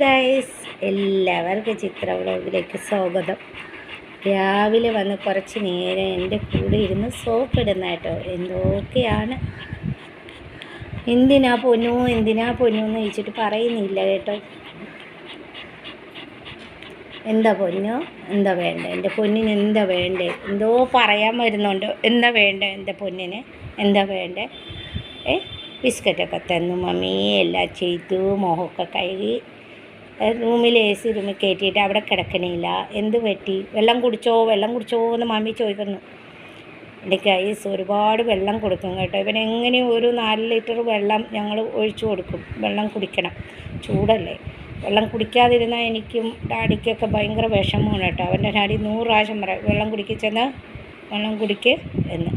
Guys എല്ലാവർക്കും ചിത്ര വ്ളോഗിലേക്ക് സ്വാഗതം. രാവിലെ വന്ന് കുറച്ച് നേരം എന്റെ കൂടെ ഇരുന്ന് സോപ്പ് ഇടുന്ന എന്തൊക്കെയാണ്? എന്തിനാ പൊന്നു? എന്തിനാ പൊന്നു എന്ന് ചോദിച്ചിട്ട് പറയുന്നില്ല കേട്ടോ. എന്താ പൊന്നു? എന്താ വേണ്ട? എന്റെ പൊന്നിന് എന്താ വേണ്ടേ? എന്തോ പറയാൻ വരുന്നുണ്ടോ. എന്താ വേണ്ട എന്റെ പൊന്നിന്? എന്താ വേണ്ടേ? ഏ? ബിസ്ക്കറ്റൊക്കെ തന്നു മമ്മി. എല്ലാം ചെയ്തു. മുഖമൊക്കെ കഴുകി. റൂമിൽ എ സി റൂമിൽ കയറ്റിയിട്ട് അവിടെ കിടക്കണില്ല. എന്ത് പറ്റി? വെള്ളം കുടിച്ചോ? വെള്ളം കുടിച്ചോ എന്ന് മമ്മി ചോദിക്കുന്നു. എന്റെ കൈസ് ഒരുപാട് വെള്ളം കൊടുക്കും കേട്ടോ. ഇവൻ എങ്ങനെ ഒരു നാല് ലിറ്റർ വെള്ളം ഞങ്ങൾ ഒഴിച്ചു കൊടുക്കും? വെള്ളം കുടിക്കണം. ചൂടല്ലേ? വെള്ളം കുടിക്കാതിരുന്നാൽ എനിക്കും ഡാഡിക്കൊക്കെ ഭയങ്കര വിഷമമാണ് കേട്ടോ. അവന്റെ ഡാഡി നൂറ് പ്രാവശ്യം പറയും വെള്ളം കുടിക്കിച്ചെന്ന് വെള്ളം കുടിക്ക് എന്ന്.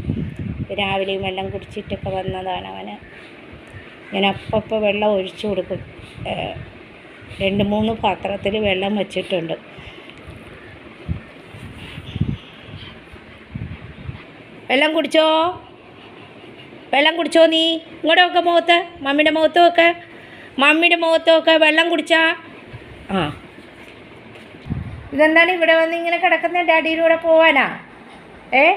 രാവിലെയും വെള്ളം കുടിച്ചിട്ടൊക്കെ വന്നതാണ് അവന്. ഞാൻ അപ്പം വെള്ളം ഒഴിച്ചു കൊടുക്കും. രണ്ട് മൂന്ന് പാത്രത്തിൽ വെള്ളം വച്ചിട്ടുണ്ട്. വെള്ളം കുടിച്ചോ? വെള്ളം കുടിച്ചോ നീ? ഇങ്ങോട്ട് ഒക്കെ മുഖത്ത് മമ്മിയുടെ മുഖത്ത് ഒക്കെ മമ്മിയുടെ മുഖത്ത് ഒക്കെ വെള്ളം കുടിച്ചാ? ആ. ഇതെന്താണ് ഇവിടെ വന്ന് ഇങ്ങനെ കിടക്കുന്ന ഡാഡിയുടെ കൂടെ പോവാനാ? ഏ?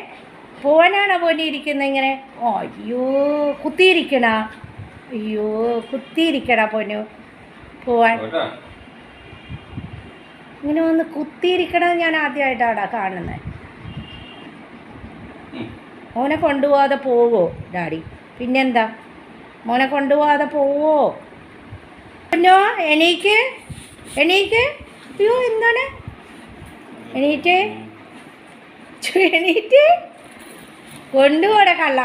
പോവാനാണോ പോലെ ഇരിക്കുന്നത് ഇങ്ങനെ? അയ്യോ കുത്തിയിരിക്കണ? അയ്യോ കുത്തിയിരിക്കണ പൊന്നു. പോവാൻ. ഇങ്ങനെ വന്ന് കുത്തിയിരിക്കണത് ഞാൻ ആദ്യമായിട്ടാടാ കാണുന്നത് മോനെ കൊണ്ടുപോകാതെ പോവോ ഡാഡി. പിന്നെന്താ? മോനെ കൊണ്ടുപോകാതെ പോവോ? പിന്നോ എണീക്ക്? എണീക്ക്? അയ്യോ എന്താണ്? എണീറ്റ്? എണീറ്റ്? കൊണ്ടുപോടെ കള്ള.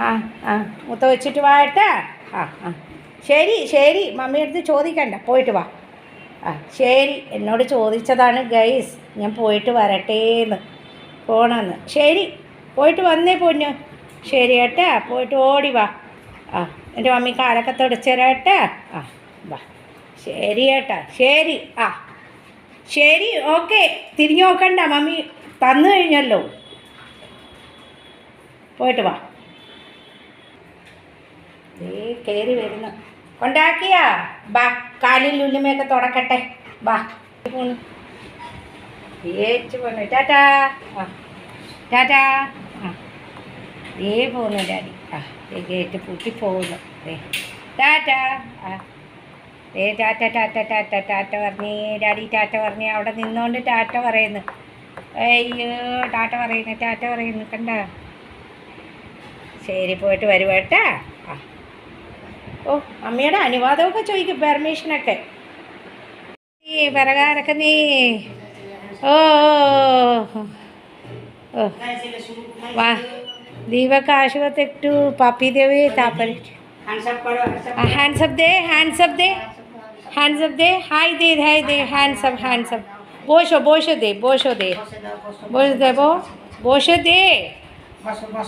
ആ ആ മുത്ത വെച്ചിട്ട് വായട്ടെ? ആ ആ. ശരി ശരി. മമ്മിയുടെ അടുത്ത് ചോദിക്കണ്ട. പോയിട്ട് വാ. ആ ശരി. എന്നോട് ചോദിച്ചതാണ് ഗൈസ് ഞാൻ പോയിട്ട് വരട്ടേന്ന്. പോണെന്ന്. ശരി. പോയിട്ട് വന്നേ പൊന്നു. ശരി ഏട്ടാ. പോയിട്ട് ഓടി വാ. ആ എന്റെ മമ്മി കാലൊക്കെ തുടച്ചേരാട്ടാ ആ വാ. ശരി ഏട്ടാ. ശരി. ആ. ശരി ഓക്കെ. തിരിഞ്ഞു നോക്കണ്ട. മമ്മി തന്നു കഴിഞ്ഞല്ലോ. പോയിട്ട് വാ. ദേ കയറി വരുന്നു. കൊണ്ടാക്കിയാ? ബാ കാലിൽ ഉല്ലുമയൊക്കെ തുടക്കട്ടെ. ബാ പോണു. ഏച്ചു പോണു ടാറ്റാ. ആ ടാറ്റാ. ആ ദേ പോന്നു ഡാഡി. ആ ദേ ഗേറ്റ് പൂട്ടി പോകുന്നു ദേ ടാറ്റാ. ആ ഏ ടാറ്റ ടാറ്റ ടാറ്റ ടാറ്റ പറഞ്ഞേ. ഡാഡി ടാറ്റ പറഞ്ഞേ. അവിടെ നിന്നുകൊണ്ട് ടാറ്റ പറയുന്നു. അയ്യോ ടാറ്റ പറയുന്നു ടാറ്റ പറയുന്നു. കണ്ട? ശരി പോയിട്ട് വരുവേട്ടാ ഓ അമ്മയുടെ അനുവാദമൊക്കെ ചോദിക്കും പെർമിഷനൊക്കെ നീ പിറകാരൊക്കെ നീ ഓ ഓ വാ ദീപക് ആശുപത്രി ടു പാപ്പി ദേവി താപ്പരി हैंडसअप दे हैंडसअप दे हैंडसअप दे हाई दे हाई दे हैंडसअप हैंडसअप बोशो बोशो दे बोशो दे बोशो दे बो बोशो दे బోషో దే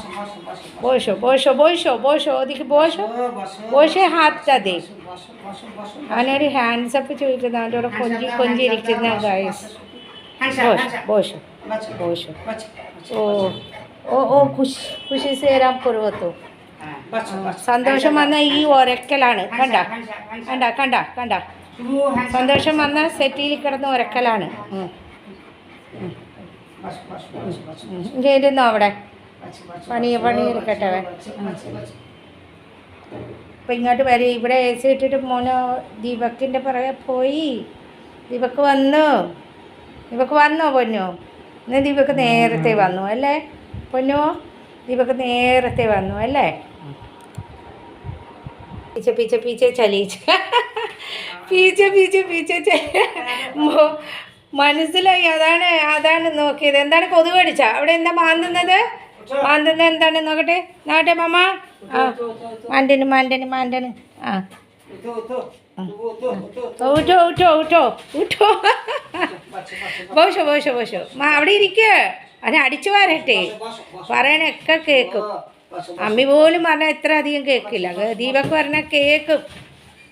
బో బోషో దే బోషో బోషో బోషో బోషో ఓదికి బోషോ ബോഷെ ഹാത്ത ദേ അവനൊരു ഹാൻഡ്സ് അപ്പ് ചോദിക്കുന്നത് അവിടെ കൊഞ്ചി കൊഞ്ചിരിക്കുന്ന ഗായസ് ബോഷ് ബോഷ് ബോഷ് ഓ ഓ ഓ ഖുഷ് ഖുഷി സേരാം കുറുവത്തു സന്തോഷം വന്ന ഈ ഒരക്കലാണ് കണ്ട കണ്ട കണ്ട കണ്ട സന്തോഷം വന്ന സെറ്റിയിൽ കിടന്ന് ഒരക്കലാണ് ഉം. ഉം. ഇങ്ങ് ഇരുന്നോ അവിടെ പണി പണി എടുക്കട്ടെ അവൻ. അപ്പം ഇങ്ങോട്ട് വരും. ഇവിടെ എ സി ഇട്ടിട്ട് മോനോ ദീപക്കിന്റെ പുറകെ പോയി. ദീപക്ക് വന്നു. ദീപക്ക് വന്നോ പൊന്നു? ഇന്ന് ദീപക്ക് നേരത്തെ വന്നു അല്ലേ? പൊന്നു ദീപക്ക് നേരത്തെ വന്നു അല്ലേ? പീച്ച പീച്ച പീച്ച ചലീച്ച പീച്ച പീച്ച പീച്ച മനസ്സിലായി. അതാണ് അതാണ് നോക്കിയത്. എന്താണ് കൊതുക് കടിച്ച അവിടെ എന്താ മാന്തുന്നത്? മാന്തുന്നത് എന്താണ്? നോക്കട്ടെ. നോക്കട്ടെ മാമ. ആ. മാണ്ടന് മാണ്ടന് മാണ്ടന് ആ. ഊറ്റോ ഊറ്റോ ഊറ്റോ. ഊറ്റോ. ബോഷോ ബോഷോ ബോഷോ. മാ അവിടെ ഇരിക്കുക അത് അടിച്ചു വരട്ടെ. പറയണൊക്കെ കേൾക്കും അമ്മി പോലും പറഞ്ഞാൽ ഇത്ര അധികം കേൾക്കില്ല ദീപക്ക് പറഞ്ഞാൽ കേൾക്കും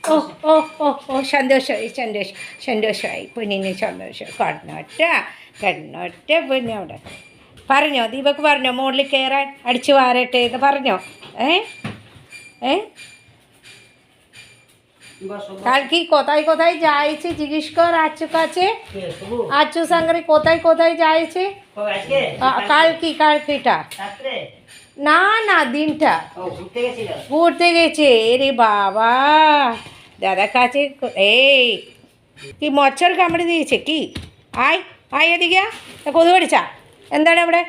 ഓ ഓ ഓ ഓ സന്തോഷമായി സന്തോഷം സന്തോഷമായി പെണ്ണിന് സന്തോഷം. കണ്ണൊറ്റ കണ്ണൊറ്റ പെണ്ണവിടെ പറഞ്ഞോ ദീപക്ക് പറഞ്ഞോ മുകളിൽ കയറാൻ അടിച്ചു വാരട്ടെ എന്ന് പറഞ്ഞോ ഏ ഏ কালকে কোথায় কোথায় যাইছে জিজ্ঞেস কর আচু কাছে আচু সাঙ্গরে কোথায় কোথায় যাইছে আ- কালকি কালকিটা না না দিনটা ঘুরতে গেছে এরে বাবা দাদা কাছে কো- এই কি മൊച്ചർ കമ്പടി തിരിച്ച് കീ ആയ് ആയ് എതിക്കുക കൊതു കടിച്ചാ എന്താണ് അവിടെ?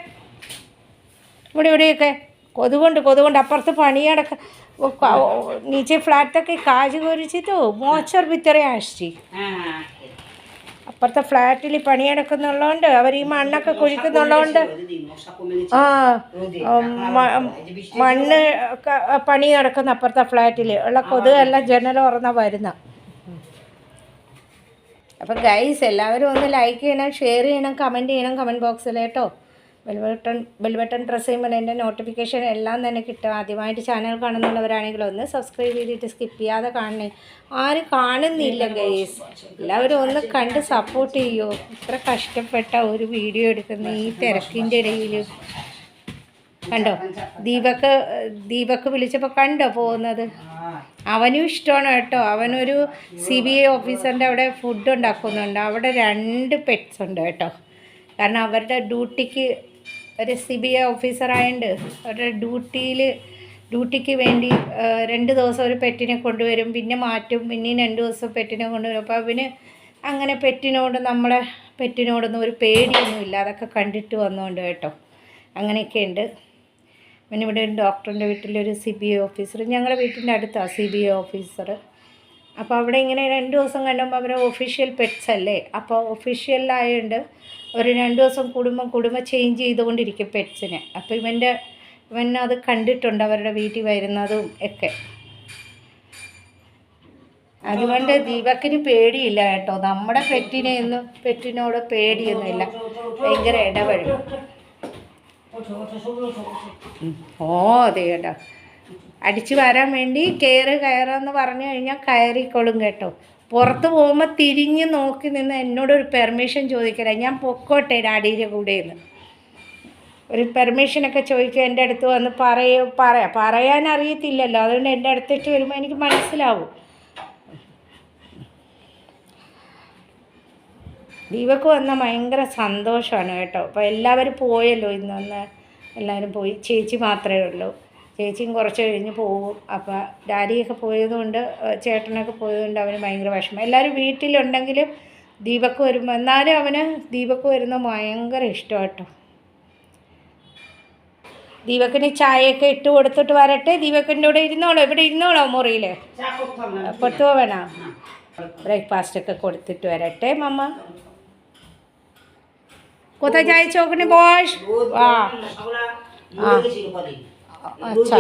ഇവിടെ ഇവിടെയൊക്കെ. കൊതുകൊണ്ട് കൊതുകൊണ്ട്. അപ്പുറത്ത് പണിയടക്ക നീച്ചെ ഫ്ലാറ്റൊക്കെ കാജ് കൊരിച്ചിട്ട് മോച്ചർ ഭിത്തറെ ആശിച്ച് അപ്പുറത്തെ ഫ്ലാറ്റിൽ പണിയെടുക്കുന്നുള്ളതുകൊണ്ട് അവർ ഈ മണ്ണൊക്കെ കുഴിക്കുന്നുള്ളതുകൊണ്ട് ആ മണ്ണ് പണി നടക്കുന്ന അപ്പുറത്തെ ഫ്ലാറ്റിൽ ഉള്ള കൊതുകെല്ലാം ജനൽ തുറന്നാ വരുന്ന. അപ്പം ഗൈസ് എല്ലാവരും ഒന്ന് ലൈക്ക് ചെയ്യണം ഷെയർ ചെയ്യണം കമന്റ് ചെയ്യണം കമന്റ് ബോക്സിൽ കേട്ടോ. Bell button bell button bell button press ചെയ്യുമ്പോൾ എന്റെ നോട്ടിഫിക്കേഷൻ എല്ലാം തന്നെ കിട്ടും. ആദ്യമായിട്ട് ചാനൽ കാണുന്നുള്ളവരാണെങ്കിൽ ഒന്ന് സബ്സ്ക്രൈബ് ചെയ്തിട്ട് സ്കിപ്പ് ചെയ്യാതെ കാണണേ. ആരും കാണുന്നില്ല ഗൈസ് എല്ലാവരും ഒന്ന് കണ്ട് സപ്പോർട്ട് ചെയ്യൂ. ഇത്ര കഷ്ടപ്പെട്ട ഒരു വീഡിയോ എടുക്കുന്ന ഈ തിരക്കിന്റെ ഇടയിൽ കണ്ടോ? ദീപക്ക് ദീപക്ക് വിളിച്ചപ്പോൾ കണ്ടോ പോകുന്നത്? അവനും ഇഷ്ടമാണ് കേട്ടോ. അവനൊരു സി ബി ഐ ഓഫീസറിന്റെ അവിടെ ഫുഡ് ഉണ്ടാക്കുന്നുണ്ട്. അവിടെ രണ്ട് പെറ്റ്സ് ഉണ്ട് കേട്ടോ. കാരണം അവരുടെ ഡ്യൂട്ടിക്ക് ഒരു സി ബി ഐ ഓഫീസറായതുകൊണ്ട് അവരുടെ ഡ്യൂട്ടിയിൽ ഡ്യൂട്ടിക്ക് വേണ്ടി രണ്ട് ദിവസം ഒരു പെറ്റിനെ കൊണ്ടുവരും. പിന്നെ മാറ്റും. പിന്നെയും രണ്ട് ദിവസം പെറ്റിനെ കൊണ്ടുവരും. അപ്പോൾ അവന് അങ്ങനെ പെറ്റിനോട് നമ്മളെ പെറ്റിനോടൊന്നും ഒരു പേടിയൊന്നുമില്ല. അതൊക്കെ കണ്ടിട്ട് വന്നുകൊണ്ട് കേട്ടോ. അങ്ങനെയൊക്കെ ഉണ്ട് പിന്നെ ഇവിടെ ഒരു ഡോക്ടറിന്റെ വീട്ടിലൊരു സി ബി ഐ ഓഫീസർ ഞങ്ങളുടെ വീട്ടിന്റെ അടുത്താണ് സി ബി ഐ ഓഫീസർ. അപ്പോൾ അവിടെ ഇങ്ങനെ രണ്ട് ദിവസം കണ്ടുമ്പോൾ അവരെ ഒഫീഷ്യൽ പെറ്റ്സ് അല്ലേ? അപ്പോൾ ഒഫീഷ്യലായതുകൊണ്ട് ഒരു രണ്ട് ദിവസം കൂടുമ്പം കുടുംബം ചേഞ്ച് ചെയ്തുകൊണ്ടിരിക്കും പെറ്റ്സിനെ അപ്പോൾ ഇവന്റെ ഇവൻ അത് കണ്ടിട്ടുണ്ട് അവരുടെ വീട്ടിൽ വരുന്നതും ഒക്കെ. അതുകൊണ്ട് ദീപക്കിന് പേടിയില്ല കേട്ടോ. നമ്മുടെ പെറ്റിനെ ഒന്നും പെറ്റിനോട് പേടിയൊന്നുമില്ല. ഭയങ്കര ഇടപഴകും. ഓ അതെ കേട്ടോ. അടിച്ചു വരാൻ വേണ്ടി കയറ് കയറാന്ന് പറഞ്ഞു കഴിഞ്ഞാൽ കയറിക്കോളും കേട്ടോ. പുറത്ത് പോകുമ്പോൾ തിരിഞ്ഞ് നോക്കി നിന്ന് എന്നോട് ഒരു പെർമിഷൻ ചോദിക്കല ഞാൻ പൊക്കോട്ടെ ഡാഡിയുടെ കൂടെ നിന്ന് ഒരു പെർമിഷനൊക്കെ ചോദിക്കുക എന്റെ അടുത്ത് വന്ന് പറയോ പറയാം. പറയാൻ അറിയത്തില്ലല്ലോ അതുകൊണ്ട് എന്റെ അടുത്തേക്ക് വരുമ്പോൾ എനിക്ക് മനസ്സിലാവും. ദീപക്ക് വന്നാൽ ഭയങ്കര സന്തോഷമാണ് കേട്ടോ. അപ്പോൾ എല്ലാവരും പോയല്ലോ ഇന്നൊന്ന്. എല്ലാവരും പോയി. ചേച്ചി മാത്രമേ ഉള്ളൂ. ചേച്ചിയും കുറച്ച് കഴിഞ്ഞ് പോകും അപ്പോൾ ഡാഡിയൊക്കെ പോയതുകൊണ്ട് ചേട്ടനൊക്കെ പോയതുകൊണ്ട് അവന് ഭയങ്കര വിഷമം. എല്ലാവരും വീട്ടിലുണ്ടെങ്കിലും ദീപക്ക് വരുമ്പോൾ എന്നാലും അവന് ദീപക്ക് വരുന്ന ഭയങ്കര ഇഷ്ടം കേട്ടോ. ദീപക്കിന് ചായയൊക്കെ ഇട്ട് കൊടുത്തിട്ട് വരട്ടെ. ദീപക്കിന്റെ കൂടെ ഇരുന്നോളോ. ഇവിടെ ഇരുന്നോളോ മുറിയിൽ. പുറത്തു പോവേണോ ബ്രേക്ക്ഫാസ്റ്റ് ഒക്കെ കൊടുത്തിട്ട് വരട്ടെ മമ്മ. কোথায় যাই চোখনি বস আচ্ছা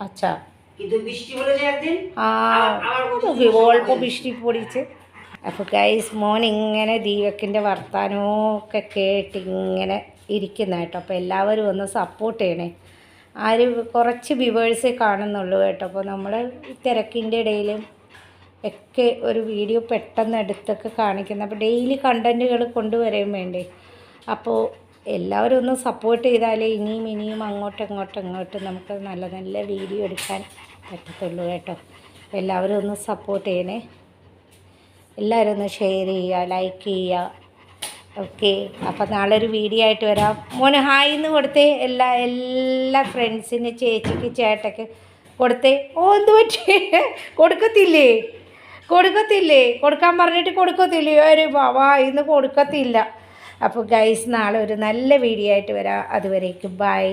আচ্ছা কিন্তু বৃষ্টি হলেছে একদিন আর আবার কত অল্প বৃষ্টি পড়েছে അപ്പോൾ ഗൈസ് മോൻ ഇങ്ങനെ ദീപക്കിൻ്റെ വർത്താനമൊക്കെ കേട്ട് ഇങ്ങനെ ഇരിക്കുന്ന കേട്ടോ അപ്പോൾ എല്ലാവരും ഒന്ന് സപ്പോർട്ട് ചെയ്യണേ ആരും കുറച്ച് വ്യൂവേഴ്സേ കാണുന്നുള്ളൂ കേട്ടോ അപ്പോൾ നമ്മൾ തിരക്കിൻ്റെ ഇടയിലും ഒക്കെ ഒരു വീഡിയോ പെട്ടെന്ന് എടുത്തൊക്കെ കാണിക്കുന്നത് അപ്പോൾ ഡെയിലി കണ്ടൻറ്റുകൾ കൊണ്ടുവരാൻ വേണ്ടേ അപ്പോൾ എല്ലാവരും ഒന്ന് സപ്പോർട്ട് ചെയ്താലേ ഇനിയും ഇനിയും അങ്ങോട്ടും അങ്ങോട്ടും അങ്ങോട്ടും നമുക്ക് നല്ല നല്ല വീഡിയോ എടുക്കാൻ പറ്റത്തുള്ളൂ കേട്ടോ. എല്ലാവരും ഒന്ന് സപ്പോർട്ട് ചെയ്യണേ. എല്ലാവരും ഒന്ന് ഷെയർ ചെയ്യുക ലൈക്ക് ചെയ്യുക. ഓക്കെ അപ്പം നാളെ ഒരു വീഡിയോ ആയിട്ട് വരാം. മോന് ഹായ് എന്ന് കൊടുത്തേ. എല്ലാ എല്ലാ ഫ്രണ്ട്സിന് ചേച്ചിക്ക് ചേട്ടയ്ക്ക് കൊടുത്തേ. ഓ എന്ത് പറ്റി? കൊടുക്കത്തില്ലേ? കൊടുക്കത്തില്ലേ? കൊടുക്കാൻ പറഞ്ഞിട്ട് കൊടുക്കത്തില്ലേ? ഒരു ബാബാ ഇന്ന് കൊടുക്കത്തില്ല. അപ്പോൾ ഗൈസ് നാളെ ഒരു നല്ല വീഡിയോ ആയിട്ട് വരാം. അതുവരേക്കും ബൈ